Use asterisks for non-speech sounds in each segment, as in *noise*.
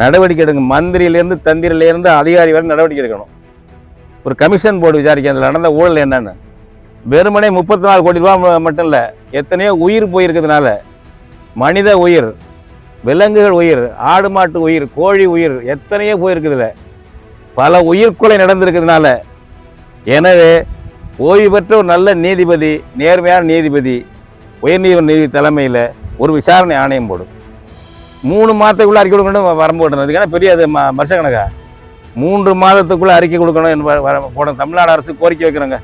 நடவடிக்கை எடுங்க. மந்திரியிலேருந்து தந்திரிலேருந்து அதிகாரி வரை நடவடிக்கை எடுக்கணும். ஒரு கமிஷன் போர்டு விசாரிக்க அதில் நடந்த ஊழல் என்னென்னு. வெறுமனே முப்பத்தி நாலு கோடி ரூபா மட்டும் இல்லை எத்தனையோ உயிர் போயிருக்கிறதுனால மனித உயிர் விலங்குகள் உயிர் ஆடு மாட்டு உயிர் கோழி உயிர் எத்தனையோ போயிருக்குதுல. பல உயிர்கொலை நடந்திருக்கிறதுனால எனவே ஓய்வு பெற்ற ஒரு நல்ல நீதிபதி நேர்மையான நீதிபதி உயர்நீதிமன்ற நீதி தலைமையில் ஒரு விசாரணை ஆணையம் போடும். மூணு மாதத்துக்குள்ளே அறிக்கை கொடுக்கணும் வரம்பு போடணும் அதுக்கான பெரிய அது வருஷ கணக்கா? மூன்று மாதத்துக்குள்ளே அறிக்கை கொடுக்கணும் என்ப- வர போடணும் தமிழ்நாடு அரசு கோரிக்கை வைக்கிறோங்க.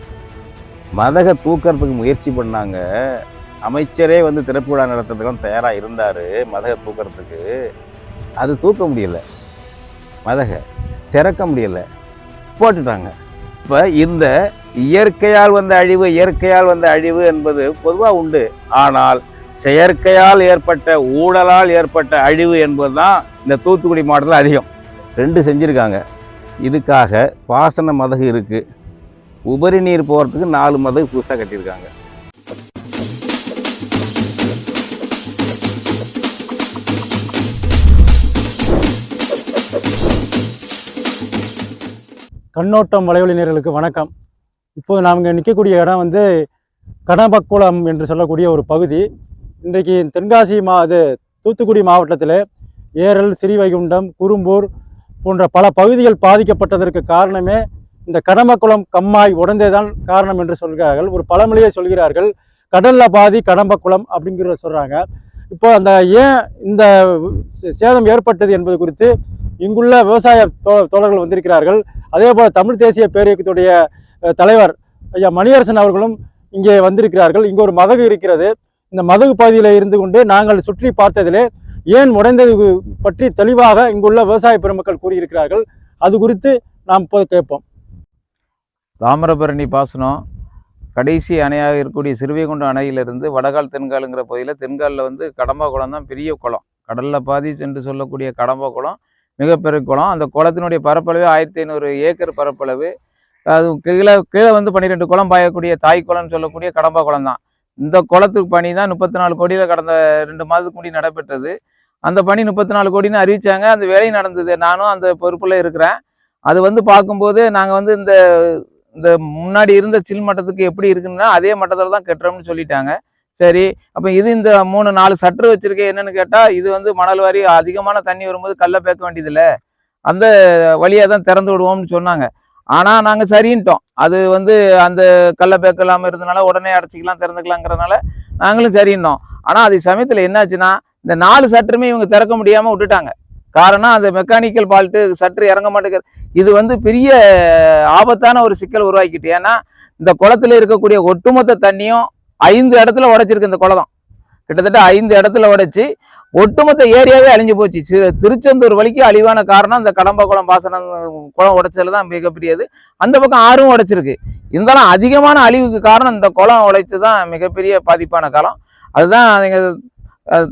மதக தூக்கிறதுக்கு முயற்சி பண்ணாங்க. அமைச்சரே வந்து திறப்பு விழா நடத்துறதுக்கெல்லாம் தயாராக இருந்தார் மதக தூக்கிறதுக்கு. அது தூக்க முடியலை. மதக திறக்க முடியலை. போட்டுட்டாங்க. இப்போ இந்த இயற்கையால் வந்த அழிவு இயற்கையால் வந்த அழிவு என்பது பொதுவாக உண்டு. ஆனால் செயற்கையால் ஏற்பட்ட ஊழலால் ஏற்பட்ட அழிவு என்பது தான் இந்த தூத்துக்குடி மாவட்டத்தில் அதிகம். ரெண்டு செஞ்சுருக்காங்க. இதுக்காக பாசன மதகு இருக்குது உபரி நீர் போகிறதுக்கு நாலு மதகு புதுசாக கட்டியிருக்காங்க. கண்ணோட்டம் வலைவலி நேர்களுக்கு வணக்கம். இப்போது நாம் இங்கே நிற்கக்கூடிய இடம் வந்து கடம்பக்குளம் என்று சொல்லக்கூடிய ஒரு பகுதி. இன்றைக்கு தென்காசி மா அது தூத்துக்குடி மாவட்டத்தில் ஏரல் ஸ்ரீவைகுண்டம் குறும்பூர் போன்ற பல பகுதிகள் பாதிக்கப்பட்டதற்கு காரணமே இந்த கடம்பக்குளம் கம்மாய் உடந்தேதான் காரணம் என்று சொல்கிறார்கள். ஒரு பழமொழியை சொல்கிறார்கள். கடல்ல பாதி கடம்பக்குளம் அப்படிங்கிற சொல்கிறாங்க இப்போ அந்த ஏன் இந்த சே- சேதம் ஏற்பட்டது என்பது குறித்து இங்குள்ள விவசாய தோ தோழர்கள் வந்திருக்கிறார்கள். அதே போல் தமிழ் தேசிய பேரியக்கத்துடைய தலைவர் ஐயா மணியரசன் அவர்களும் இங்கே வந்திருக்கிறார்கள். இங்கே ஒரு மதகு இருக்கிறது. இந்த மதகு பகுதியில் இருந்து கொண்டு நாங்கள் சுற்றி பார்த்ததிலே ஏன் உடைந்தது பற்றி தெளிவாக இங்குள்ள விவசாய பெருமக்கள் கூறியிருக்கிறார்கள். அது குறித்து நாம் இப்போது கேட்போம். தாமிரபரணி பாசனம் கடைசி அணையாக இருக்கக்கூடிய சிறுவைகுண்டம் அணையிலிருந்து வடகால் தென்காலுங்கிற பகுதியில் தென்காலில் வந்து கடம்பா குளம் தான் பெரிய குளம். கடலில் பாதி சென்று சொல்லக்கூடிய கடம்பா குளம் மிகப்பெரிய குளம். அந்த குளத்தினுடைய பரப்பளவு ஆயிரத்தி ஐநூறு ஏக்கர் பரப்பளவு. அது கீழே கீழே வந்து பன்னிரெண்டு குளம் பாயக்கூடிய தாய் குளம்னு சொல்லக்கூடிய கடம்பா குளம் தான். இந்த குளத்துக்கு பணி தான் முப்பத்தி நாலு கோடியில் கடந்த ரெண்டு மாதத்துக்கு முன்னாடி நடைபெற்றது. அந்த பணி முப்பத்தி நாலு கோடின்னு அறிவித்தாங்க அந்த வேலை நடந்தது. நானும் அந்த பொறுப்பில் இருக்கிறேன். அது வந்து பார்க்கும்போது நாங்கள் வந்து இந்த இந்த முன்னாடி இருந்த சில் மட்டத்துக்கு எப்படி இருக்குன்னா அதே மட்டத்தில் தான் கட்டுறோம்னு சொல்லிட்டாங்க. சரி அப்போ இது இந்த மூணு நாலு சட்ரு வச்சுருக்கேன். என்னென்னு கேட்டால் இது வந்து மணல் வாரி அதிகமான தண்ணி வரும்போது கல்லை பேக்க வேண்டியதில்லை. அந்த வழியாக தான் திறந்து விடுவோம்னு சொன்னாங்க. ஆனால் நாங்கள் சரின்ட்டோம். அது வந்து அந்த கல்லை பேக்கலாமல் இருந்தனால உடனே அடைச்சிக்கலாம் திறந்துக்கலாங்கிறதுனால நாங்களும் சரின்னோம் ஆனால் அது சமயத்தில் என்னாச்சுன்னா இந்த நாலு சட்டருமே இவங்க திறக்க முடியாமல் விட்டுட்டாங்க. காரணம் அந்த மெக்கானிக்கல் ஃபால்ட்டு சற்று இறங்க மாட்டேங்குது. இது வந்து பெரிய ஆபத்தான ஒரு சிக்கல் உருவாக்கிட்டு. ஏன்னா இந்த குளத்துல இருக்கக்கூடிய ஒட்டுமொத்த தண்ணியும் ஐந்து இடத்துல உடைச்சிருக்கு இந்த குளம். கிட்டத்தட்ட ஐந்து இடத்துல உடைச்சி ஒட்டுமொத்த ஏரியாவே அழிஞ்சு போச்சு. திருச்செந்தூர் வழிக்கு அழிவான காரணம் இந்த கடம்ப குளம் பாசனம் குளம் உடைச்சதுல தான் மிகப்பெரியது. அந்த பக்கம் ஆறும் உடைச்சிருக்கு. இருந்தாலும் அதிகமான அழிவுக்கு காரணம் இந்த குளம் உடைச்சு தான் மிகப்பெரிய பாதிப்பான காலம். அதுதான் எங்கள்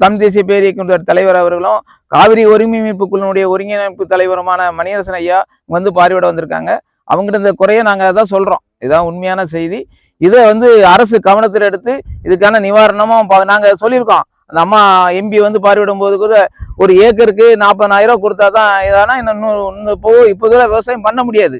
தமிழ் தேசிய பேரியக்க தலைவர் அவர்களும் காவிரி ஒருங்கிணைப்பு குழுனுடைய ஒருங்கிணைப்பு தலைவருமான மணியரசன் ஐயா வந்து பார்வையிட வந்திருக்காங்க. அவங்ககிட்ட இந்த குறையை நாங்கள் அதான் சொல்கிறோம் இதுதான் உண்மையான செய்தி. இதை வந்து அரசு கவனத்தில் எடுத்து இதுக்கான நிவாரணமும் பா நாங்கள் சொல்லியிருக்கோம். அந்த அம்மா எம்பி வந்து பார்வையிடும் போது கூட ஒரு ஏக்கருக்கு நாற்பதாயிரம் ரூபா கொடுத்தா தான் இதானா இன்னும் இன்னும் இப்போ இப்போதெல்லாம் விவசாயம் பண்ண முடியாது.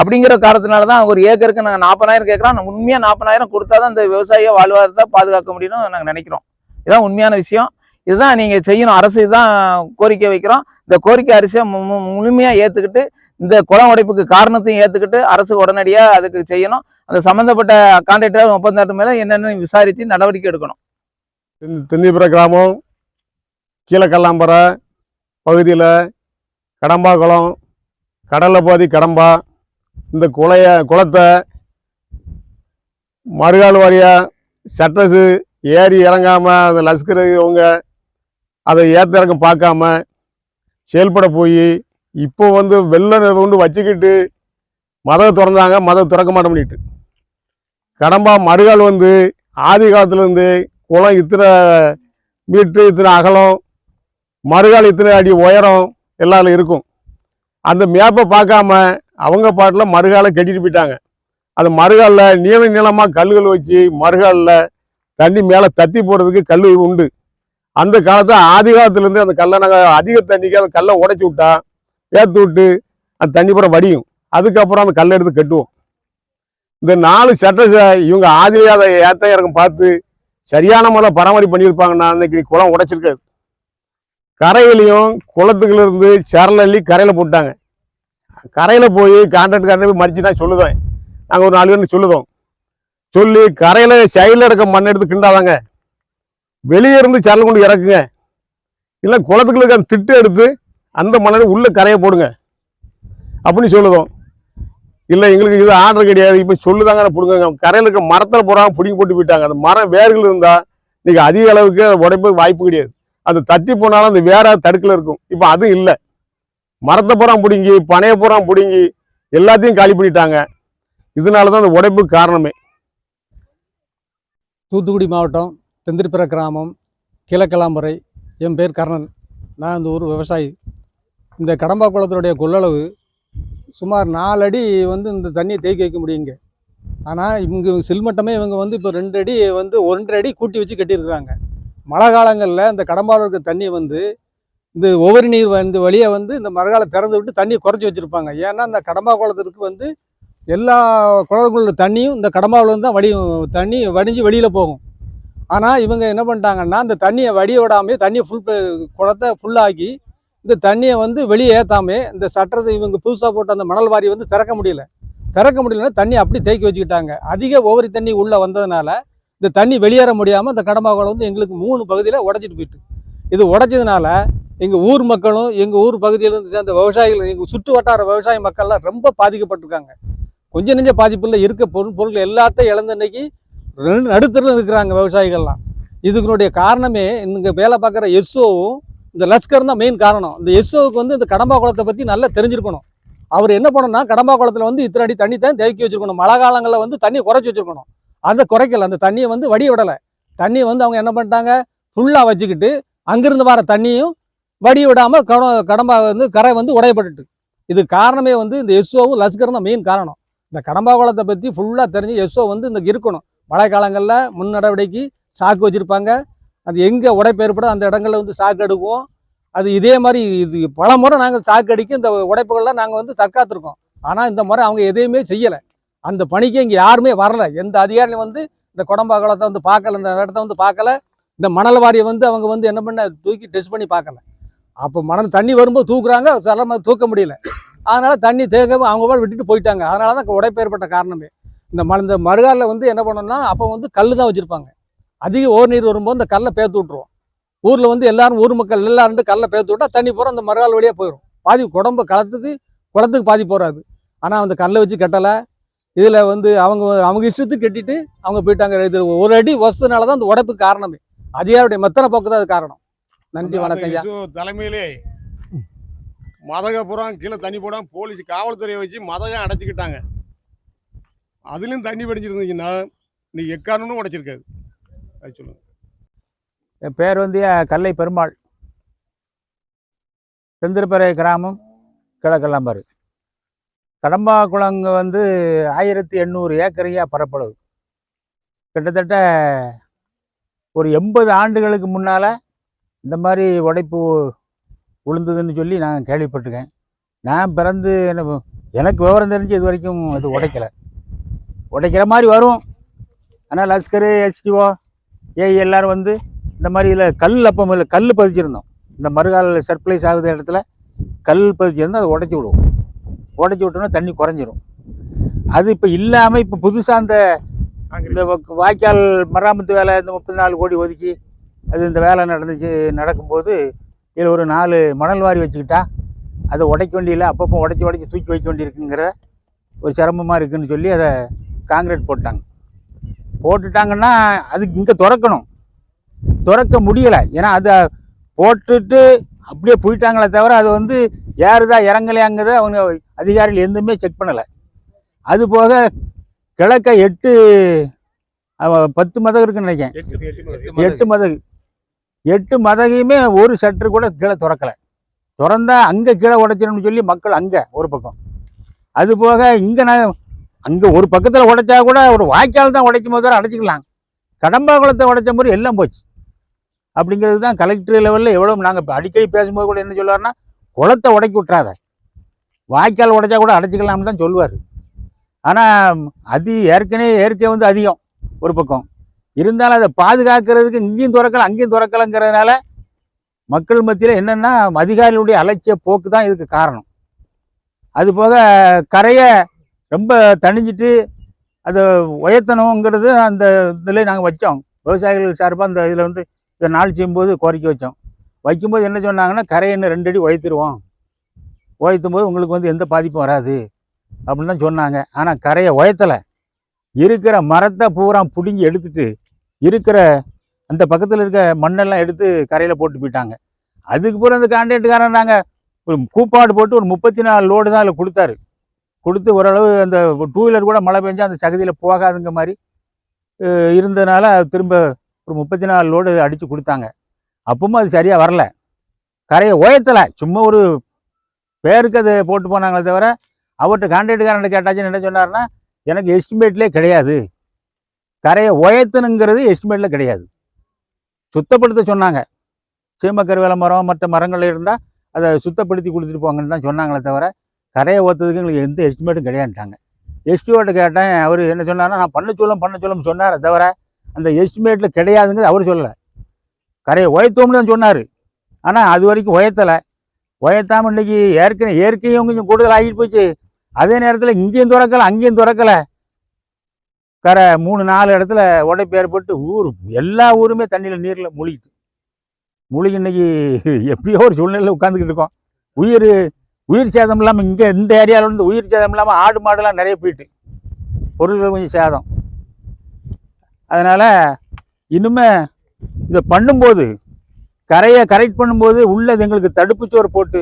அப்படிங்கிற காரணத்தினால தான் ஒரு ஏக்கருக்கு நாங்கள் நாற்பதாயிரம் கேட்குறோம் உண்மையாக நாற்பதாயிரம் கொடுத்தா தான் இந்த விவசாய வாழ்வாதாரத்தை பாதுகாக்க முடியும்னு நாங்கள் நினைக்கிறோம். இதுதான் உண்மையான விஷயம். இதுதான் நீங்கள் செய்யணும். அரசு இதுதான் கோரிக்கை வைக்கிறோம். இந்த கோரிக்கை அரிசியை மு- முழுமையாக ஏற்றுக்கிட்டு இந்த குளம் உடைப்புக்கு காரணத்தையும் ஏற்றுக்கிட்டு அரசு உடனடியாக அதுக்கு செய்யணும். அந்த சம்மந்தப்பட்ட கான்ட்ராக்டர் ஒப்பந்தாட்டு மேலே என்னென்னு விசாரித்து நடவடிக்கை எடுக்கணும். தென்னிபுர கிராமம் கீழக்கல்லாம்பரை பகுதியில் கடம்பா குளம் கடலை பாதி கடம்பா இந்த குளைய குளத்தை மறுகால் வாரியாக சட்டஸு ஏறி இறங்காமல் அந்த லஸ்கர் இவங்க அதை ஏற்ற இறக்கம் பார்க்காம செயல்பட போய் இப்போ வந்து வெள்ளம் கொண்டு வச்சுக்கிட்டு மதவை திறந்தாங்க மதவை திறக்க மாட்டோம் கடம்பா மறுகால் வந்து ஆதி காலத்துலேருந்து குளம் இத்தனை மீட்ரு இத்தனை அகலம் மறுகால் இத்தனை அடி உயரம் எல்லாம் இருக்கும். அந்த மேப்பை பார்க்காம அவங்க பாட்டில் மறுகாலை கட்டிட்டு போயிட்டாங்க. அந்த மறுகாலில் நீள நீளமாக கல்லுகள் வச்சு மறுகாலில் தண்ணி மேலே தத்தி போடுறதுக்கு கல் உண்டு. அந்த காலத்துல ஆதி காலத்துலேருந்து அந்த கல்லை நாங்கள் அதிக தண்ணிக்கு அந்த கல்லை உடைச்சி விட்டா ஏற்று விட்டு அந்த தண்ணி பூரா வடியும். அதுக்கப்புறம் அந்த கல்லை எடுத்து கட்டுவோம். இந்த நாலு சட்ட இவங்க ஆதிரியாத ஏற்ற இறக்கம் பார்த்து சரியான முறையில் பராமரிப்பு பண்ணியிருப்பாங்கன்னா அன்னைக்கு குளம் உடைச்சிருக்காது. கரையிலையும் குளத்துக்குள்ள இருந்து சரல் அள்ளி கரையில் போட்டாங்க. கரையில் போய் கான்ட்ராக்ட் போய் மறித்து தான் சொல்லுதேன் நாங்கள் ஒரு நாலு பேர் சொல்லுதோம். சொல்லி கரையில் சைடில் இருக்க மண் எடுத்து கிண்டாதாங்க. வெளியே இருந்து சேனல் கொண்டு இறக்குங்க. இல்லை குளத்துக்குள்ள இருக்க அந்த திட்டு எடுத்து அந்த மணலை உள்ளே கரையை போடுங்க. அப்படின்னு சொல்லுதோம். இல்லை எங்களுக்கு இது ஆர்டர் கிடையாது. இப்போ சொல்லுதாங்க பிடுங்க கரையில் இருக்க மரத்தில் போகிறாங்க பிடிங்கி போட்டு போயிட்டாங்க. அந்த மரம் வேர்கள் இருந்தால் இன்னைக்கு அதிக அளவுக்கு உடைப்பு வாய்ப்பு கிடையாது. அது தத்தி போனாலும் அந்த வேற தடுக்கில் இருக்கும். இப்போ அதுவும் இல்லை. மரத்தை புறம் பிடுங்கி பனையை புறம் பிடுங்கி எல்லாத்தையும் காலி பண்ணிட்டாங்க. இதனால தான் அந்த உடைப்பு காரணமே. தூத்துக்குடி மாவட்டம் தெந்திரிப்புற கிராமம் கிழக்கலாம்பறை என் பேர் கர்ணன். நான் இந்த ஊர் விவசாயி. இந்த கடம்பா குளத்தினுடைய கொள்ளளவு சுமார் நாலு அடி வந்து இந்த தண்ணியை தேக்கி வைக்க முடியுங்க ஆனால் இவங்க சில்மட்டமே இவங்க வந்து இப்போ ரெண்டு அடி வந்து ஒன்றரை அடி கூட்டி வச்சு கட்டியிருக்கிறாங்க. மழை காலங்களில் இந்த கடம்பாவில் இருக்க தண்ணியை வந்து இந்த ஒவ்வொரு நீர் வந்து வழியை வந்து இந்த மரகால திறந்து விட்டு தண்ணியை குறைச்சி வச்சுருப்பாங்க. ஏன்னா இந்த கடம்பா குளத்திற்கு வந்து எல்லா குளங்களுள்ள தண்ணியும் இந்த கடம்பாவிலேருந்து தான் வடி தண்ணி வடிஞ்சு வெளியில் போகும். ஆனால் இவங்க என்ன பண்ணிட்டாங்கன்னா இந்த தண்ணியை வடிய விடாமே தண்ணியை ஃபுல் குளத்தை ஃபுல்லாக்கி இந்த தண்ணியை வந்து வெளியே ஏற்றாமே இந்த சட்டரை இவங்க புதுசாக போட்ட அந்த மணல் வாரி வந்து திறக்க முடியல. திறக்க முடியலன்னா தண்ணி அப்படி தேக்கி வச்சுக்கிட்டாங்க. அதிக ஓவரி தண்ணி உள்ளே வந்ததுனால இந்த தண்ணி வெளியேற முடியாமல் இந்த கடம்பாக்குளம் வந்து எங்களுக்கு மூணு பகுதியில் உடச்சிட்டு போயிட்டு. இது உடைச்சதுனால எங்கள் ஊர் மக்களும் எங்கள் ஊர் பகுதியில் இருந்து சேர்ந்த விவசாயிகள் எங்கள் சுற்று வட்டார விவசாய மக்கள்லாம் ரொம்ப பாதிக்கப்பட்டிருக்காங்க. கொஞ்சம் நெஞ்ச பாதிப்பில் இருக்க பொருள் பொருட்கள் எல்லாத்தையும் இழந்த இன்னைக்கு நடுத்தரில் இருக்கிறாங்க விவசாயிகள்லாம். இதுக்குனுடைய காரணமே இங்கே வேலை பார்க்குற எஸ்ஓவும் இந்த லஷ்கர் தான் மெயின் காரணம். இந்த எஸ்ஓவுக்கு வந்து இந்த கடம்பா குளத்தை பற்றி நல்லா தெரிஞ்சிருக்கணும். அவர் என்ன பண்ணணும்னா கடம்பா குளத்தில் வந்து இத்தனை அடி தண்ணி தான் தேக்கி வச்சுருக்கணும். மழை காலங்களில் வந்து தண்ணியை குறைச்சி வச்சுருக்கணும். அதை குறைக்கல. அந்த தண்ணியை வந்து வடி விடலை. தண்ணியை வந்து அவங்க என்ன பண்ணிட்டாங்க? ஃபுல்லாக வச்சுக்கிட்டு அங்கிருந்து வர தண்ணியும் வடி விடாமல் கட கடம்பா வந்து கரை வந்து உடையப்பட்டுட்டு. இது காரணமே வந்து இந்த எஸ்ஓவும் லஷ்கர் தான் மெயின் காரணம். இந்த கடம்பா குளத்தை பற்றி ஃபுல்லாக தெரிஞ்சு எஸ்ஓ வந்து இந்த இருக்கணும். மழை காலங்களில் முன் நடவடிக்கை சாக்கு வச்சுருப்பாங்க. அது எங்கே உடைப்பு அந்த இடங்களில் வந்து சாக்கு எடுக்குவோம். அது இதே மாதிரி இது பல முறை நாங்கள் சாக்கு அடிக்க இந்த உடைப்புகள்லாம் நாங்கள் வந்து தற்காத்துருக்கோம். ஆனால் இந்த முறை அவங்க எதையுமே செய்யலை. அந்த பணிக்கு இங்கே யாருமே வரல. எந்த அதிகாரியும் வந்து இந்த குடம்பா குளத்தை வந்து பார்க்கல இந்த இடத்த வந்து பார்க்கல. இந்த மணல் வாரியை வந்து அவங்க வந்து என்ன பண்ண தூக்கி டெஸ்ட் பண்ணி பார்க்கல. அப்போ மணல் தண்ணி வரும்போது தூக்குறாங்க. சில தூக்க முடியல. அதனால் தண்ணி தேங்க அவங்க பால் விட்டுட்டு போயிட்டாங்க. அதனால தான் உடைப்பு ஏற்பட்ட காரணமே. இந்த ம இந்த மறுகாலில் வந்து என்ன பண்ணோம்னா அப்போ வந்து கல் தான் வச்சுருப்பாங்க. அதிக ஓர் நீர் வரும்போது இந்த கல்லை பேத்து விட்ருவோம் ஊரில் வந்து எல்லாரும் ஊர் மக்கள் எல்லாரும் கல்லை பேத்து விட்டா தண்ணி பூரா அந்த மறுகால் வழியாக போயிடும் பாதி குடம்பு களத்துக்கு குளத்துக்கு பாதி போகாது ஆனால் அந்த கல்லை வச்சு கட்டலை. இதில் வந்து அவங்க அவங்க இஷ்டத்துக்கு கட்டிட்டு அவங்க போயிட்டாங்க. இது ஒரு அடி வசதுனால தான் அந்த உடைப்புக்கு காரணமே. அதிகாரியுடைய மெத்தனை போக்கு தான் அது காரணம். நன்றி வணக்கம் ஐயா. அந்த தலைமையிலே மதகப்புறம் கீழே தண்ணி போடாம போலீஸ் காவல்துறையை வச்சு மதகம் அடைச்சிக்கிட்டாங்க. அதுலேயும் தண்ணி வடிஞ்சிருந்துச்சுன்னா இன்னைக்கு எக்காரணமும் உடைச்சிருக்காது. அது சொல்லுங்க. என் பேர் வந்து கல்லை பெருமாள் செந்திருப்பறை கிராமம் கிழக்கெல்லாம்பாரு கடம்பா குளங்க வந்து ஆயிரத்தி எண்ணூறு ஏக்கரையாக பரப்பளவு. கிட்டத்தட்ட ஒரு எண்பது ஆண்டுகளுக்கு முன்னால் இந்த மாதிரி உடைப்பு விழுந்ததுன்னு சொல்லி நான் கேள்விப்பட்டிருக்கேன். நான் பிறந்து என்ன எனக்கு விவரம் தெரிஞ்சு இது வரைக்கும் அது உடைக்கலை. உடைக்கிற மாதிரி வரும். ஆனால் லஸ்கரு எஸ்டிஓ ஏஐ எல்லாரும் வந்து இந்த மாதிரி இதில் கல் அப்போ இல்லை கல் பதிச்சிருந்தோம். இந்த மறுகாலில் சர்ப்ளைஸ் ஆகுத இடத்துல கல் பதிச்சிருந்தோம் அதை உடைச்சி விடுவோம். உடைச்சி விட்டோம்னா தண்ணி குறைஞ்சிரும். அது இப்போ இல்லாமல் இப்போ புதுசாக அந்த இந்த வ- வாய்க்கால் மராமத்து வேலை இந்த முப்பத்தி நாலு கோடி ஒதுக்கி அது இந்த வேலை நடந்துச்சு நடக்கும்போது இதில் ஒரு நாலு மணல் வாரி வச்சுக்கிட்டா அதை உடைக்க வேண்டியில்லை அப்பப்போ உடைச்சி உடைச்சி தூக்கி வைக்க வேண்டியிருக்குங்கிற ஒரு சிரமமாக இருக்குதுன்னு சொல்லி அதை காங்கிரீட் போட்டாங்க. போட்டுட்டாங்கன்னா அதுக்கு இங்கே திறக்கணும். திறக்க முடியலை. ஏன்னா அதை போட்டுட்டு அப்படியே போயிட்டாங்களே தவிர அது வந்து ஏறுதா இறங்கலையாங்கிறத அவங்க அதிகாரிகள் எதுவுமே செக் பண்ணலை. அது போக கிழக்க எட்டு பத்து மதகு இருக்குன்னு நினைக்கிறேன். எட்டு மதகு. எட்டு மதகையுமே ஒரு சற்று கூட கீழே திறக்கலை. திறந்தா அங்கே கீழே உடைச்சிடணும்னு சொல்லி மக்கள் அங்கே ஒரு பக்கம். அது போக இங்கே நான் அங்கே ஒரு பக்கத்தில் உடைச்சா கூட ஒரு வாய்க்கால் தான் உடைக்கும் போது அடைச்சிக்கலாம் கடம்பா குளத்தை உடைச்ச மாதிரி எல்லாம் போச்சு. அப்படிங்கிறது தான் கலெக்டர் லெவலில் எவ்வளோ நாங்கள் அடிக்கடி பேசும்போது கூட என்ன சொல்லுவாருன்னா குளத்தை உடைக்கி விட்றாத வாய்க்கால் உடைச்சா கூட அடைச்சிக்கலாம்னு தான் சொல்லுவார். ஆனால் அது ஏற்கனவே இயற்கை வந்து அதிகம் ஒரு பக்கம். இருந்தாலும் அதை பாதுகாக்கிறதுக்கு இங்கேயும் திறக்கல அங்கேயும் திறக்கலங்கிறதுனால மக்கள் மத்தியில் என்னென்னா அதிகாரிகளுடைய அலட்சிய போக்கு தான் இதுக்கு காரணம். அது போக கரையை ரொம்ப தணிஞ்சிட்டு அதை உயர்த்தணுங்கிறது அந்த இதில் நாங்கள் வச்சோம். விவசாயிகள் சார்பாக அந்த இதில் வந்து இதை நாள் செய்யும்போது கோரிக்கை வச்சோம். வைக்கும்போது என்ன சொன்னாங்கன்னா கரையை ரெண்டு அடி உயர்த்திடுவோம் உயர்த்தும் போது உங்களுக்கு வந்து எந்த பாதிப்பும் வராது. அப்படின்னு தான் சொன்னாங்க. ஆனால் கரையை உயர்த்தலை. இருக்கிற மரத்தை பூரா பிடுங்கி எடுத்துட்டு இருக்கிற அந்த பக்கத்தில் இருக்க மண்ணெல்லாம் எடுத்து கரையில் போட்டு போயிட்டாங்க. அதுக்கு பிறகு அந்த கான்ட்ராக்டுக்காரன் நாங்கள் ஒரு கூப்பாடு போட்டு ஒரு முப்பத்தி நாலு லோடு தான் அதில் கொடுத்தாரு. கொடுத்து ஓரளவு அந்த டூ வீலர் கூட மழை பெஞ்சால் அந்த சகதியில் போகாதுங்க மாதிரி இருந்ததுனால திரும்ப ஒரு முப்பத்தி நாலு லோடு அடித்து கொடுத்தாங்க. அப்பவும் அது சரியாக வரல. கரையை உயர்த்தலை சும்மா ஒரு பேருக்கு அதை போட்டு போனாங்களே தவிர அவர்கிட்ட கான்ட்ராக்டுக்காரன் கேட்டாச்சுன்னு என்ன சொன்னார்னா எனக்கு எஸ்டிமேட்லேயே கிடையாது. கரையை உயர்த்தணுங்கிறது எஸ்டிமேட்டில் கிடையாது. சுத்தப்படுத்த சொன்னாங்க. சீமக்கருவேல மரம் மற்ற மரங்கள் இருந்தால் அதை சுத்தப்படுத்தி கொடுத்துட்டு போங்கன்னு தான் சொன்னாங்களே தவிர கரையை ஓத்துறதுக்கு எங்களுக்கு எந்த எஸ்டிமேட்டும் கிடையாதுட்டாங்க எஸ்டிமேட்டு கேட்டேன் அவர் என்ன சொன்னார்னா நான் பண்ண சொல்லும் பண்ண சொல்லும் சொன்னார் தவிர அந்த எஸ்டிமேட்டில் கிடையாதுங்கிறது அவர் சொல்லலை. கரையை உயர்த்தோம்னு தான் சொன்னார். ஆனால் அது வரைக்கும் உயர்த்தலை. உயர்த்தாமல் இன்னைக்கு ஏற்கனவே இயற்கையும் கொஞ்சம் கூடுதல் ஆகிட்டு போச்சு. அதே நேரத்தில் இங்கேயும் திறக்கலை அங்கேயும் திறக்கலை. கரை மூணு நாலு இடத்துல உடைப்பு ஏற்பட்டு ஊர் எல்லா ஊருமே தண்ணியில் நீரில் மூழ்கிட்டு. மூழ்கி இன்னைக்கு *laughs* எப்படியோ ஒரு சூழ்நிலையில் உட்காந்துக்கிட்டு இருக்கோம். உயிர் உயிர் சேதம் இல்லாமல் இங்கே இந்த ஏரியாவில் இருந்து உயிர் சேதம் இல்லாமல் ஆடு மாடுலாம் நிறைய போயிட்டு. பொருள்கள் கொஞ்சம் சேதம். அதனால் இன்னுமே இதை பண்ணும்போது கரையை கரெக்ட் பண்ணும்போது உள்ளது எங்களுக்கு தடுப்பு சோறு போட்டு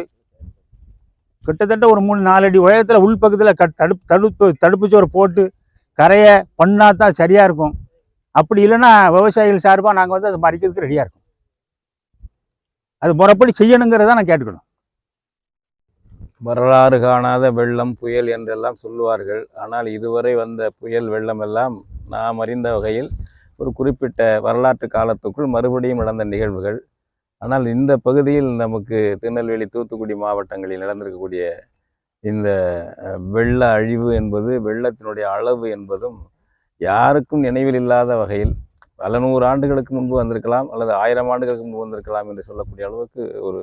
கிட்டத்தட்ட ஒரு மூணு நாலு அடி உயரத்தில் உள் பக்கத்தில் கட் தடுப்பு தடுப்பு சோறு போட்டு கரையை பண்ணால் தான் சரியாக இருக்கும். அப்படி இல்லைன்னா விவசாயிகள் சார்பாக நாங்கள் வந்து அதை மறிக்கிறதுக்கு ரெடியாக இருக்கும். அது முறைப்படி செய்யணுங்கிறத நான் கேட்டுக்கணும். வரலாறு காணாத வெள்ளம் புயல் என்றெல்லாம் சொல்லுவார்கள். ஆனால் இதுவரை வந்த புயல் வெள்ளம் எல்லாம் நாம் அறிந்த வகையில் ஒரு குறிப்பிட்ட வரலாற்று காலத்துக்குள் மறுபடியும் நடந்த நிகழ்வுகள். ஆனால் இந்த பகுதியில் நமக்கு திருநெல்வேலி தூத்துக்குடி மாவட்டங்களில் நடந்திருக்கக்கூடிய இந்த வெள்ள அழிவு என்பது வெள்ளத்தினுடைய அளவு என்பதும் யாருக்கும் நினைவில் இல்லாத வகையில் பல நூறு ஆண்டுகளுக்கு முன்பு வந்திருக்கலாம் அல்லது ஆயிரம் ஆண்டுகளுக்கு முன்பு வந்திருக்கலாம் என்று சொல்லக்கூடிய அளவுக்கு ஒரு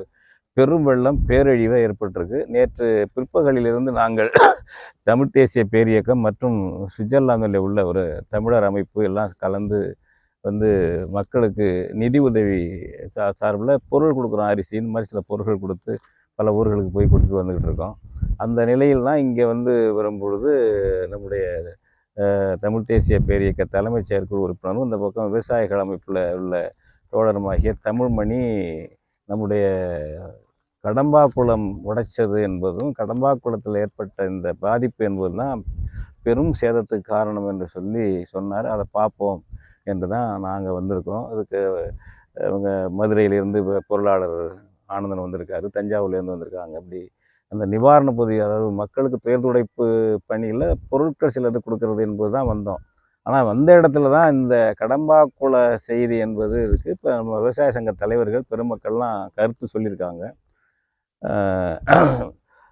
பெரும் வெள்ளம் பேரழிவை ஏற்பட்டிருக்கு. நேற்று பிற்பகலிலிருந்து நாங்கள் *coughs* தமிழ் தேசிய பேரியக்கம் மற்றும் சுவிட்சர்லாந்தில் உள்ள ஒரு தமிழர் அமைப்பு எல்லாம் கலந்து வந்து மக்களுக்கு நிதி உதவி சா சார்பில் பொருள் கொடுக்குறோம் அரிசி இந்த மாதிரி சில பொருட்கள் கொடுத்து பல ஊர்களுக்கு போய் கொடுத்துட்டு வந்துக்கிட்டு இருக்கோம். அந்த நிலையில் தான் இங்கே வந்து வரும்பொழுது நம்முடைய தமிழ் தேசிய பேரியக்க தலைமைச் செயற்குழு உறுப்பினரும் இந்த பக்கம் விவசாயிகள் அமைப்பில் உள்ள தோழருமாகிய தமிழ்மணி நம்முடைய கடம்பாக்குளம் உடைச்சது என்பதும் கடம்பாக்குளத்தில் ஏற்பட்ட இந்த பாதிப்பு என்பது தான் பெரும் சேதத்துக்கு காரணம் என்று சொல்லி சொன்னார். அதை பார்ப்போம் என்று தான் நாங்கள் வந்திருக்கோம் அதுக்கு அவங்க மதுரையிலேருந்து பொருளாளர் ஆனந்தன் வந்திருக்காரு தஞ்சாவூர்லேருந்து வந்திருக்காங்க. அப்படி அந்த நிவாரண பொதி அதாவது மக்களுக்கு துயர் துடைப்பு பணியில் பொருட்கள் சிலது கொடுக்கறது என்பது தான் வந்தோம். ஆனால் வந்த இடத்துல தான் இந்த கடம்பாக்குள செய்தி என்பது இருக்குது இப்போ நம்ம விவசாய சங்க தலைவர்கள் பெருமக்கள்லாம் கருத்து சொல்லியிருக்காங்க.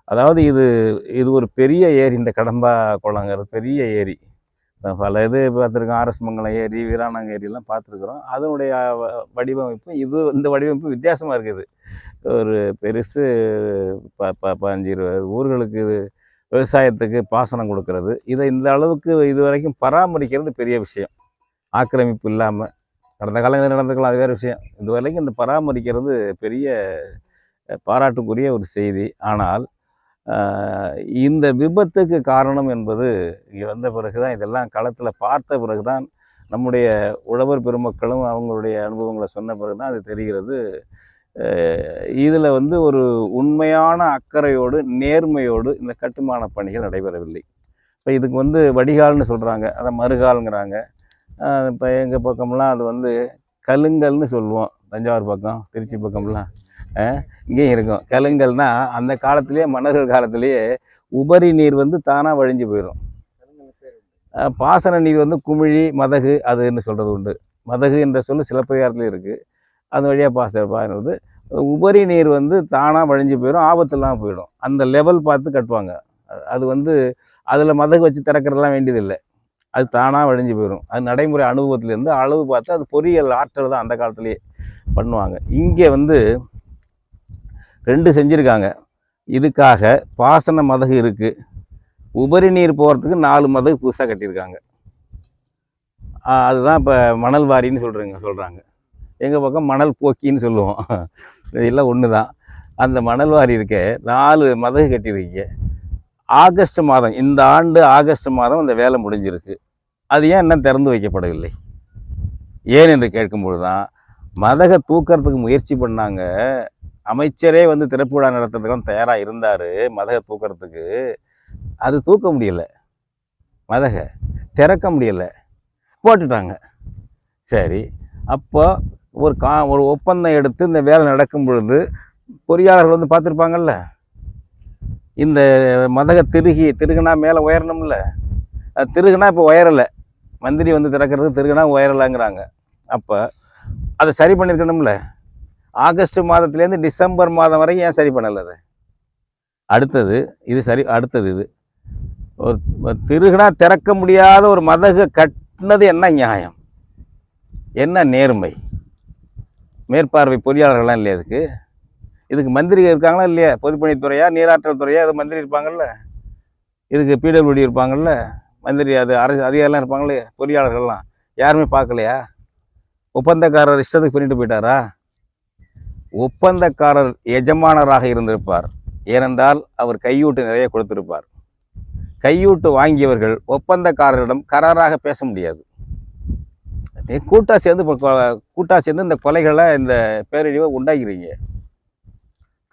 அதாவது இது இது ஒரு பெரிய ஏரி இந்த கடம்பா குளங்கிறது பெரிய ஏரி. பல இது பார்த்துருக்கோம். ஆர்எஸ் மங்கலம் ஏரி வீராணங்க ஏரியெல்லாம் பார்த்துருக்குறோம். அதனுடைய வ- வடிவமைப்பு இது இந்த வடிவமைப்பு வித்தியாசமாக இருக்குது. ஒரு பெருசு ப ப பதினஞ்சு இருபது ஊர்களுக்கு இது விவசாயத்துக்கு பாசனம் கொடுக்கறது. இதை இந்த அளவுக்கு இது வரைக்கும் பராமரிக்கிறது பெரிய விஷயம். ஆக்கிரமிப்பு இல்லாமல் கடந்த காலங்களில் நடந்துக்கலாம் அது வேறு விஷயம். இது வரைக்கும் இந்த பராமரிக்கிறது பெரிய பாராட்டுக்குரிய ஒரு செய்தி. ஆனால் இந்த விபத்துக்கு காரணம் என்பது இங்கே வந்த பிறகு தான் இதெல்லாம் களத்தில் பார்த்த பிறகு தான் நம்முடைய உழவர் பெருமக்களும் அவங்களுடைய அனுபவங்களை சொன்ன பிறகு தான் அது தெரிகிறது. இதில் வந்து ஒரு உண்மையான அக்கறையோடு நேர்மையோடு இந்த கட்டுமான பணிகள் நடைபெறவில்லை. இப்போ இதுக்கு வந்து வடிகால்னு சொல்கிறாங்க அதை மறுகால்ங்கிறாங்க. இப்போ எங்கள் பக்கம்லாம் அது வந்து கலுங்கல்னு சொல்லுவோம். தஞ்சாவூர் பக்கம் திருச்சி பக்கம்லாம். இங்கேயும் இருக்கும். கலுங்கல்னா அந்த காலத்திலேயே மன்னர்கள் காலத்திலேயே உபரி நீர் வந்து தானாக வழிஞ்சு போயிடும் பாசன நீர் வந்து குமிழி மதகு அதுன்னு சொல்கிறது உண்டு. மதகு என்ற சொல்லு சிலப்பதிகாரத்துலேயும் இருக்குது அது வழியாக பாச பாருறது உபரி நீர் வந்து தானாக வழிஞ்சு போயிடும் ஆபத்துலாம் போயிடும். அந்த லெவல் பார்த்து கட்டுவாங்க. அது- அது வந்து அதில் மதகு வச்சு திறக்கிறதுலாம் வேண்டியதில்லை. அது தானாக வழிஞ்சு போயிடும் அது நடைமுறை அனுபவத்திலேருந்து அளவு பார்த்து அது பொறியியல் ஆற்றல் தான் அந்த காலத்துலேயே பண்ணுவாங்க. இங்கே வந்து ரெண்டு செஞ்சுருக்காங்க. இதுக்காக பாசன மதகு இருக்குது உபரி நீர் போகிறதுக்கு நாலு மதகு புதுசாக கட்டியிருக்காங்க. அதுதான் இப்போ மணல் வாரின்னு சொல்கிறீங்க சொல்கிறாங்க எங்கள் பக்கம் மணல் போக்கின்னு சொல்லுவோம். இதெல்லாம் ஒன்று தான் அந்த மணல் வாரி இருக்க நாலு மதகு கட்டியிருக்கீங்க. ஆகஸ்ட் மாதம் இந்த ஆண்டு ஆகஸ்ட் மாதம் அந்த வேலை முடிஞ்சிருக்கு. அது ஏன் இன்னும் திறந்து வைக்கப்படவில்லை? ஏன் என்று கேட்கும்பொழுது தான் மதகை தூக்கிறதுக்கு முயற்சி பண்ணாங்க அமைச்சரே வந்து திறப்பு விழா நடத்துறதுக்கெல்லாம் தயாராக இருந்தார் மதக தூக்கறதுக்கு. அது தூக்க முடியல. மதக திறக்க முடியல. போட்டுட்டாங்க. சரி அப்போ ஒரு கா ஒரு ஒப்பந்தம் எடுத்து இந்த வேலை நடக்கும் பொழுது பொறியாளர்கள் வந்து பார்த்துருப்பாங்கல்ல? இந்த மதக திருகி திருகுனா மேலே உயரணும்ல? அது திருகுனா இப்போ உயரலை. மந்திரி வந்து திறக்கிறது திருகுனா உயரலைங்கிறாங்க. அப்போ அதை சரி பண்ணியிருக்கணும்ல? ஆகஸ்ட் மாதத்துலேருந்து டிசம்பர் மாதம் வரைக்கும் ஏன் சரி பண்ணலை அடுத்தது இது சரி அடுத்தது இது. ஒரு திருகுனா திறக்க முடியாத ஒரு மதகு கட்டினது என்ன நியாயம்? என்ன நேர்மை? மேற்பார்வை பொறியாளர்கள்லாம் இல்லையா இதுக்கு? இதுக்கு மந்திரி இருக்காங்களா இல்லையா? பொதுப்பணித்துறையா நீராற்றல் துறையா அது மந்திரி இருப்பாங்கல்ல? இதுக்கு பிடபிள்யூடி இருப்பாங்கல்ல? மந்திரி அது அரசு அதிகாரிலாம் இருப்பாங்களே? பொறியாளர்கள்லாம். யாருமே பார்க்கலையா? ஒப்பந்தக்காரர் இஷ்டத்துக்கு பண்ணிட்டு போயிட்டாரா? ஒப்பந்தக்காரர் எஜமானராக இருந்திருப்பார். ஏனென்றால் அவர் கையூட்டு நிறைய கொடுத்திருப்பார். கையூட்டு வாங்கியவர்கள் ஒப்பந்தக்காரரிடம் கராராக பேச முடியாது. கூட்டாக சேர்ந்து இப்போ சேர்ந்து இந்த கொலைகளை இந்த பேரழிவை உண்டாக்கிறீங்க.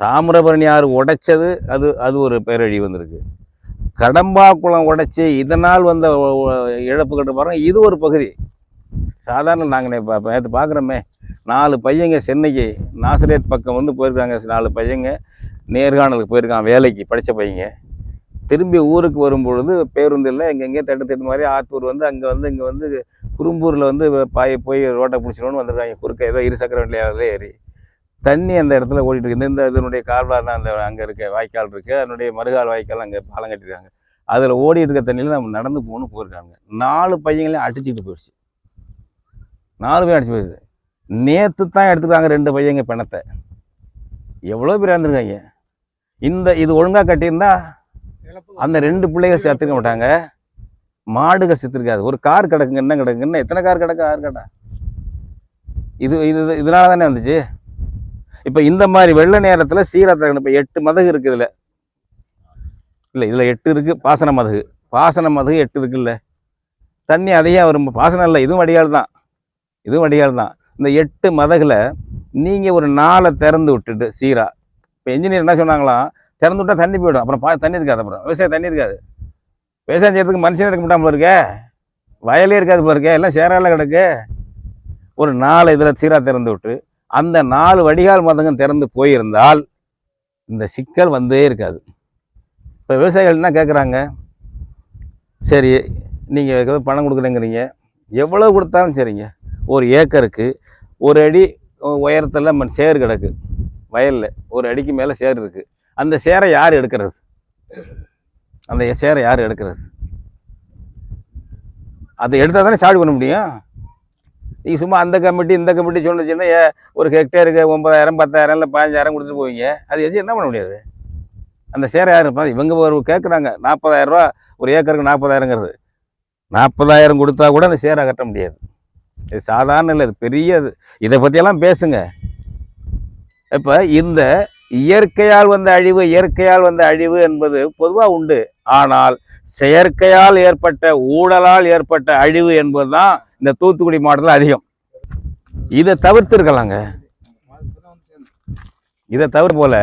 தாமிரபரணி ஆறு உடைச்சது அது அது ஒரு பேரழிவு வந்திருக்கு. கடம்பாக்குளம் உடைச்சி இதனால் வந்த இழப்புகள் பாருங்க இது ஒரு பகுதி. சாதாரண நாங்கள் நேற்று பார்க்குறோமே நாலு பையங்க சென்னைக்கு நாசரேத் பக்கம் வந்து போயிருக்காங்க நாலு பையங்க. நேர்காணலுக்கு போயிருக்காங்க வேலைக்கு படித்த பையங்க. திரும்பி ஊருக்கு வரும்பொழுது பேருந்தில் எங்கெங்கே தட்டு தட்டு மாதிரி ஆத்தூர் வந்து அங்கே வந்து இங்கே வந்து குறும்பூரில் வந்து பாய் போய் ரோட்டை பிடிச்சிடணும்னு வந்திருக்காங்க. குறுக்க ஏதோ இரு சக்கர வண்டியில் ஏறி. தண்ணி அந்த இடத்துல ஓடிட்டு இருக்குது இந்த இதனுடைய கால்வாய் தான் அந்த அங்கே இருக்க வாய்க்கால் இருக்குது அதனுடைய மறுகால் வாய்க்கால் அங்கே பாலம் கட்டியிருக்காங்க. அதில் ஓடிட்டு இருக்க தண்ணியில் நம்ம நடந்து போகணும் போயிருக்காங்க. நாலு பையங்களையும் அடிச்சுக்கிட்டு போயிடுச்சு. நாலு பேர் அடிச்சு போயிடுது நேற்று தான் எடுத்துக்கிறாங்க ரெண்டு பையங்க பிணத்தை. எவ்வளோ பேர் இறந்துருக்காங்க? இந்த இது ஒழுங்காக கட்டியிருந்தா அந்த ரெண்டு பிள்ளைகள் சேர்த்துக்க மாட்டாங்க. மாடுகள் செத்துருக்காது. ஒரு கார் கிடக்குங்க என்ன கிடக்குங்க? எத்தனை கார் கிடக்கு? ஆறு கடா இது இது இதனால தானே வந்துச்சு? இப்போ இந்த மாதிரி வெள்ள நேரத்தில் சீரத்தகன் இப்போ எட்டு மதகு இருக்குது இதில். இல்லை இதில் எட்டு இருக்குது பாசன மதகு. பாசன மதகு எட்டு இருக்குல்ல. தண்ணி அதிகம் வரும். பாசனம் இல்லை இதுவும் வடிகால் தான் இதுவும் வடிகால் தான் இந்த எட்டு மதகுல நீங்கள் ஒரு நாளை திறந்து விட்டுட்டு சீரா. இப்போ என்ஜினியர் என்ன சொன்னாங்களாம் திறந்து விட்டா தண்ணி போயிடும். அப்புறம் பா தண்ணி இருக்காது அப்புறம். விவசாயம் தண்ணி இருக்காது. விவசாயம் செய்யறதுக்கு மனுஷனே இருக்க முடியாமல் இருக்கே. வயலே இருக்காது போல எல்லாம் சேரால கிடக்கு. ஒரு நாலு இதில் சீரா திறந்து விட்டு அந்த நாலு வடிகால் மதங்கம் திறந்து போயிருந்தால் இந்த சிக்கல் வந்தே இருக்காது. இப்போ விவசாயிகள் என்ன கேட்குறாங்க சரி நீங்கள் பணம் கொடுக்குறேங்கிறீங்க. எவ்வளோ கொடுத்தாலும் சரிங்க. ஒரு ஏக்கருக்கு ஒரு அடி உயரத்தில் மண் சேர் கிடக்கு வயலில். ஒரு அடிக்கு மேலே சேர் இருக்குது அந்த சேரை யார் எடுக்கிறது? அந்த சேரை யார் எடுக்கிறது? அதை எடுத்தால் தானே சாடு பண்ண முடியும்? நீங்கள் சும்மா அந்த கமிட்டி இந்த கமிட்டி சொன்னுச்சுன்னா ஒரு ஹெக்டேருக்கு ஒன்பதாயிரம் பத்தாயிரம் இல்லை பதினஞ்சாயிரம் கொடுத்துட்டு போவீங்க. அது வச்சு என்ன பண்ண முடியாது? அந்த சேரை யார் இருப்பாங்க? இவங்க ஒரு கேட்குறாங்க நாற்பதாயிரரூவா ஒரு ஏக்கருக்கு நாற்பதாயிரங்கிறது. நாற்பதாயிரம் கொடுத்தா கூட அந்த சேரை கட்ட முடியாது. இது சாதாரண இல்லை இது பெரிய இதை. பற்றியெல்லாம் பேசுங்க. இப்போ இந்த இயற்கையால் வந்த அழிவு இயற்கையால் வந்த அழிவு என்பது பொதுவாக உண்டு. ஆனால் செயற்கையால் ஏற்பட்ட ஊழலால் ஏற்பட்ட அழிவு என்பது தான் இந்த தூத்துக்குடி மாவட்டத்தில் அதிகம். இதை தவிர்த்துருக்கலாங்க. இதை தவிர போல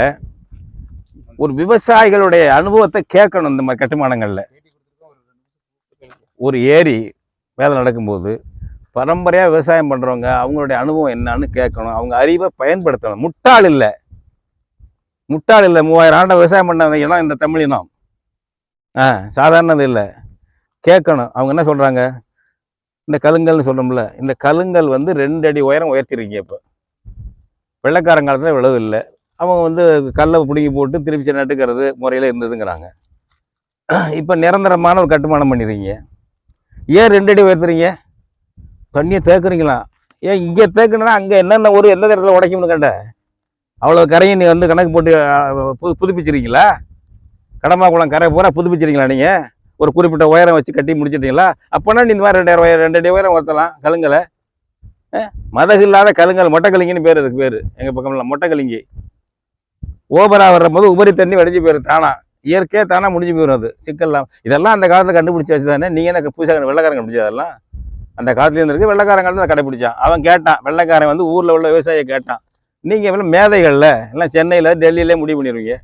ஒரு விவசாயிகளுடைய அனுபவத்தை கேட்கணும் இந்த மாதிரி கட்டுமானங்களில். ஒரு ஏரி வேலை நடக்கும்போது பரம்பரையாக விவசாயம் பண்ணுறவங்க அவங்களுடைய அனுபவம் என்னன்னு கேட்கணும். அவங்க அறிவை பயன்படுத்தணும். முட்டாள் இல்லை. முட்டாள் இல்லை. மூவாயிரம் ஆண்டை விவசாயம் பண்ண இடம் இந்த தமிழ் இனம். ஆ சாதாரணது இல்லை. கேட்கணும். அவங்க என்ன சொல்கிறாங்க இந்த கலுங்கல்னு சொல்கிறோம்ல இந்த கலுங்கல் வந்து ரெண்டு அடி உயரம் உயர்த்திருக்கீங்க இப்போ. வெள்ளக்காரங்காலத்தில் காலத்தில் இல்லை. அவங்க வந்து கல்லை பிடுங்கி போட்டு திருப்பி நட்டுக்கிறது முறையில் இருந்ததுங்கிறாங்க. இப்போ நிரந்தரமான ஒரு கட்டுமானம் பண்ணிடுறீங்க ஏன் ரெண்டு அடி உயர்த்துறீங்க? தண்ணியை தேக்குறீங்களா? ஏன் இங்கே தேக்குனா அங்கே என்னென்ன ஒரு எந்த இடத்துல உடைக்கும்னு கண்ட அவ்வளோ கரையை நீ வந்து கணக்கு போட்டு புது புதுப்பிச்சிருக்கீங்களா? கடமா குளம் கரை பூரா புதுப்பிச்சிருக்கீங்களா நீங்கள் ஒரு குறிப்பிட்ட உயரம் வச்சு கட்டி முடிச்சிட்டீங்களா? அப்போனா நீ இந்த மாதிரி ரெண்டாயிரம் உயரம் ரெண்டு உயரம் ஒருத்தலாம் கலுங்கலை மதகு இல்லாத கலுங்கல் மொட்டைக்கலிங்கன்னு பேர் அதுக்கு பேர். எங்கள் பக்கம்லாம் மொட்டைக்கலிங்கி ஓபரா வர்றபோது உபரி தண்ணி வடிஞ்சு போயிடும் தானா. இயற்கையாக தானாக முடிஞ்சு போயிடும் அது சிக்கல்லாம். இதெல்லாம் அந்த காலத்தில் கண்டுபிடிச்சி வச்சு தானே. நீங்கள் என்ன புதுசாக வெள்ளைக்காரன் கண்டுபிடிச்சது அதெல்லாம்? அந்த காலத்துல இருந்திருக்கு. வெள்ளக்காரங்கள்ட்ட காலத்தில் கடைப்பிடிச்சான். அவன் கேட்டான். வெள்ளைக்காரன் வந்து ஊரில் உள்ள விவசாயியை கேட்டான். நீங்கள் எல்லாம் மேதைகளில் எல்லாம் சென்னையில் டெல்லியிலே முடிவு பண்ணிடுவீங்க.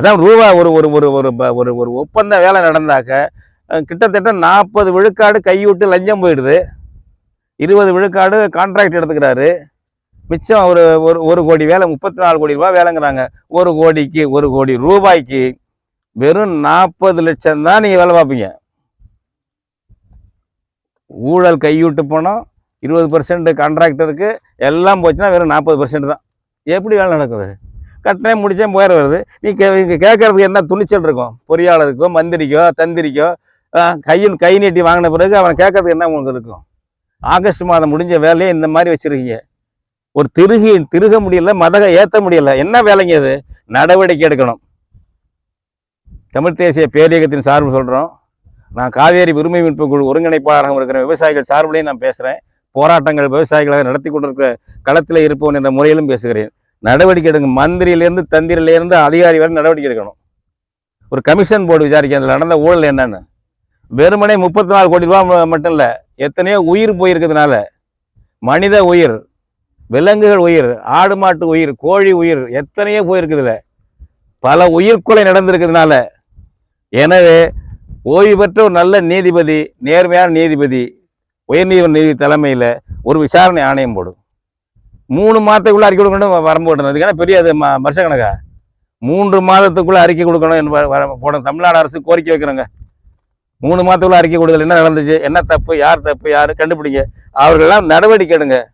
அதான் ரூபா ஒரு ஒரு ஒரு ஒரு ப- ஒரு ஒரு ஒப்பந்த வேலை நடந்தாக்க கிட்டத்தட்ட நாற்பது விழுக்காடு கைவிட்டு லஞ்சம் போயிடுது. இருபது விழுக்காடு கான்ட்ராக்ட் எடுத்துக்கிறாரு. மிச்சம் ஒரு ஒரு ஒரு கோடி வேலை முப்பத்தி நாலு கோடி ரூபாய் வேலைங்கிறாங்க. ஒரு கோடிக்கு ஒரு கோடி ரூபாய்க்கு வெறும் நாற்பது லட்சம் தான் நீங்கள் வேலை பார்ப்பீங்க. ஊழல் கையூட்டு போனோம் இருபது பர்சன்ட் கான்ட்ராக்டருக்கு எல்லாம் போச்சுன்னா வெறும் நாற்பது பர்சன்ட் தான். எப்படி வேலை நடக்குது? கட்டினே முடிச்சேன் போயிட வருது. நீ கே இங்கே கேட்கறதுக்கு என்ன துணிச்சல் இருக்கும்? பொறியாளருக்கோ மந்திரிக்கோ தந்திரிக்கோ கையில் கையின் கை நீட்டி வாங்கின பிறகு அவன் கேட்கறதுக்கு என்ன உங்களுக்கு இருக்கும்? ஆகஸ்ட் மாதம் முடிஞ்ச வேலையை இந்த மாதிரி வச்சுருக்கீங்க. ஒரு திருகி திருக முடியல மதக ஏற்ற முடியல. என்ன வேலைங்க அது நடவடிக்கை எடுக்கணும். தமிழ் தேசிய பேரியக்கத்தின் சார்பு சொல்கிறோம் நான் காவேரி உரிமை மீட்பு குழு ஒருங்கிணைப்பாளராக இருக்கிற விவசாயிகள் சார்பிலையும் நான் பேசுகிறேன் போராட்டங்கள் விவசாயிகளாக நடத்தி கொண்டிருக்கிற களத்தில் இருப்போம் என்ற முறையிலும் பேசுகிறேன். நடவடிக்கை எடுங்க. மந்திரியிலேருந்து தந்திரிலேருந்து அதிகாரி வரை நடவடிக்கை எடுக்கணும். ஒரு கமிஷன் போர்டு விசாரிக்க அதில் நடந்த ஊழல் என்னன்னு. வெறுமனே முப்பத்தி நாலு கோடி ரூபா மட்டும் இல்லை எத்தனையோ உயிர் போயிருக்கிறதுனால மனித உயிர் விலங்குகள் உயிர் ஆடு மாட்டு உயிர் கோழி உயிர் எத்தனையோ போயிருக்குதுல. பல உயிர்கொலை நடந்திருக்கிறதுனால எனவே ஓய்வு பெற்ற ஒரு நல்ல நீதிபதி நேர்மையான நீதிபதி உயர்நீதிமன்ற நீதி தலைமையில் ஒரு விசாரணை ஆணையம் போடும். மூணு மாதத்துக்குள்ளே அறிக்கை கொடுக்கணும் வரம்பு போடணும் அதுக்கான பெரிய அது ம வருஷ கணக்கா? மூன்று மாதத்துக்குள்ளே அறிக்கை கொடுக்கணும் என்று போட வர- தமிழ்நாடு அரசு கோரிக்கை வைக்கிறோங்க. மூணு மாதத்துக்குள்ள அறிக்கை கொடுக்கல என்ன நடந்துச்சு? என்ன தப்பு? யார் தப்பு? யார்? கண்டுபிடிங்க. அவர்களெல்லாம் நடவடிக்கை எடுங்க.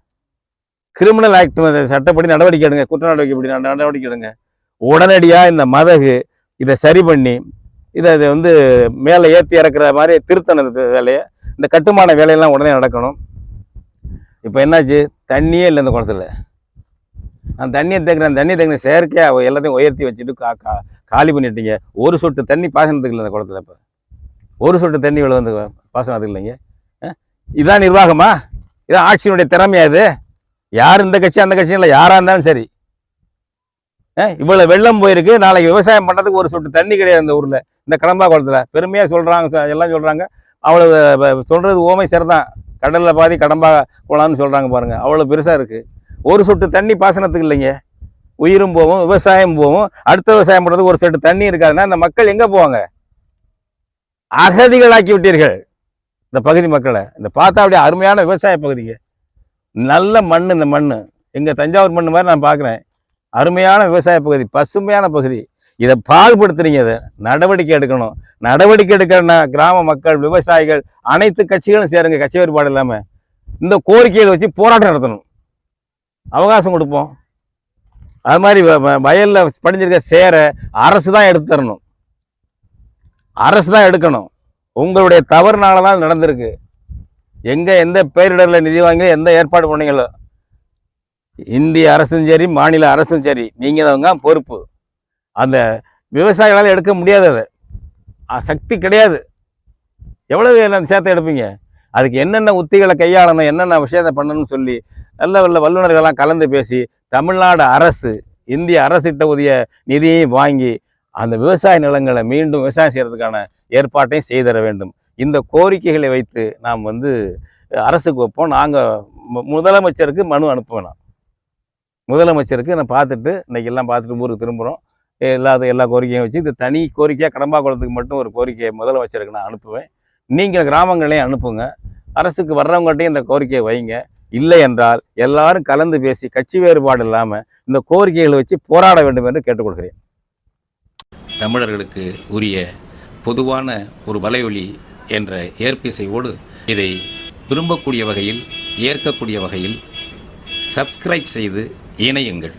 கிரிமினல் ஆக்ட் சட்டப்படி நடவடிக்கை எடுங்க. குற்ற நடவடிக்கை நடவடிக்கை எடுங்க. உடனடியாக இந்த மதகு இதை சரி பண்ணி இதை இது வந்து மேலே ஏற்றி இறக்குற மாதிரி திருத்தணும் வேலையை. இந்த கட்டுமான வேலையெல்லாம் உடனே நடக்கணும். இப்போ என்னாச்சு? தண்ணியே இல்லை இந்த குளத்துல. அந்த தண்ணியை தேக்கிற அந்த தண்ணியை தேக்கிற செயற்கையாக எல்லாத்தையும் உயர்த்தி வச்சுட்டு கா கா காலி பண்ணிட்டீங்க. ஒரு சொட்டு தண்ணி பாசனத்துக்கு இல்லை இந்த குளத்துல இப்போ. ஒரு சொட்டு தண்ணி இவ்வளோ வந்து பாசனத்துக்கு இல்லைங்க. இதுதான் இதான் நிர்வாகமா? இதான் ஆட்சியினுடைய திறமையா இது? யார் இந்த கட்சி அந்த கட்சி இல்லை யாராக இருந்தாலும் சரி. இவ்வளோ வெள்ளம் போயிருக்கு. நாளைக்கு விவசாயம் பண்ணுறதுக்கு ஒரு சொட்டு தண்ணி கிடையாது அந்த ஊரில். இந்த கடம்பா குளத்துல பெருமையாக சொல்கிறாங்க எல்லாம் சொல்கிறாங்க அவ்வளோ சொல்கிறது ஓமை சரிதான். கடலில் பாதி கடம்பா குளம்னு சொல்கிறாங்க பாருங்கள் அவ்வளோ பெருசாக இருக்குது ஒரு சொட்டு தண்ணி பாசனத்துக்கு இல்லைங்க. உயிரும் போகும் விவசாயம் போகும். அடுத்த விவசாயம் பண்ணுறதுக்கு ஒரு சொட்டு தண்ணி இருக்காதுன்னா இந்த மக்கள் எங்கே போவாங்க? அகதிகளாக்கி விட்டீர்கள். இந்த பகுதி மக்களை. இந்த பார்த்தா அப்படியே அருமையான விவசாய பகுதிங்க. நல்ல மண் இந்த மண் எங்கள் தஞ்சாவூர் மண் மாதிரி நான் பார்க்குறேன். அருமையான விவசாய பகுதி பசுமையான பகுதி. இதை பாகுபடுத்துறீங்க இதை. நடவடிக்கை எடுக்கணும். நடவடிக்கை எடுக்கிறனா கிராம மக்கள் விவசாயிகள் அனைத்து கட்சிகளும் சேருங்க கட்சி வேறுபாடு இல்லாமல் இந்த கோரிக்கைகளை வச்சு போராட்டம் நடத்தணும். அவகாசம் கொடுப்போம். அது மாதிரி வ- படிஞ்சிருக்க சேர அரசு தான் எடுத்து தரணும். அரசு தான் எடுக்கணும். உங்களுடைய தவறுனால தான் நடந்திருக்கு. எங்கே எந்த பேரிடரில் நிதி வாங்கி எந்த ஏற்பாடு பண்ணீங்களோ. இந்திய அரசும் சரி மாநில அரசும் சரி நீங்கள் தான் பொறுப்பு. அந்த விவசாயிகளால் எடுக்க முடியாது அதை. சக்தி கிடையாது. எவ்வளவு அந்த சேர்த்து எடுப்பீங்க? அதுக்கு என்னென்ன உத்திகளை கையாளணும் என்னென்ன விஷயத்தை பண்ணணும்னு சொல்லி நல்ல நல்ல வல்லுநர்கள்லாம் கலந்து பேசி தமிழ்நாடு அரசு இந்திய அரசிட்ட உரிய நிதியையும் வாங்கி அந்த விவசாய நிலங்களை மீண்டும் விவசாயம் செய்கிறதுக்கான ஏற்பாட்டையும் செய்து தர வேண்டும். இந்த கோரிக்கைகளை வைத்து நாம் வந்து அரசுக்கு வைப்போம். நாங்கள் முதலமைச்சருக்கு மனு அனுப்புவேன் நான் முதலமைச்சருக்கு நான் பார்த்துட்டு இன்றைக்கெல்லாம் பார்த்துட்டு ஊருக்கு திரும்புகிறோம் இல்லாத எல்லா கோரிக்கையும் வச்சு இது தனி கோரிக்கையாக கடம்பா குளத்துக்கு மட்டும் ஒரு கோரிக்கையை முதலமைச்சருக்கு நான் அனுப்புவேன். நீங்கள் கிராமங்களையும் அனுப்புங்க. அரசுக்கு வர்றவங்கள்ட்டையும் இந்த கோரிக்கையை வைங்க. இல்லை என்றால் எல்லாரும் கலந்து பேசி கட்சி வேறுபாடு இல்லாமல் இந்த கோரிக்கைகளை வச்சு போராட வேண்டும் என்று கேட்டுக்கொள்கிறேன். தமிழர்களுக்கு உரிய பொதுவான ஒரு வலையொலி என்ற ஏற்பிசையோடு இதை விரும்பக்கூடிய வகையில் ஏற்கக்கூடிய வகையில் சப்ஸ்கிரைப் செய்து இணையுங்கள்.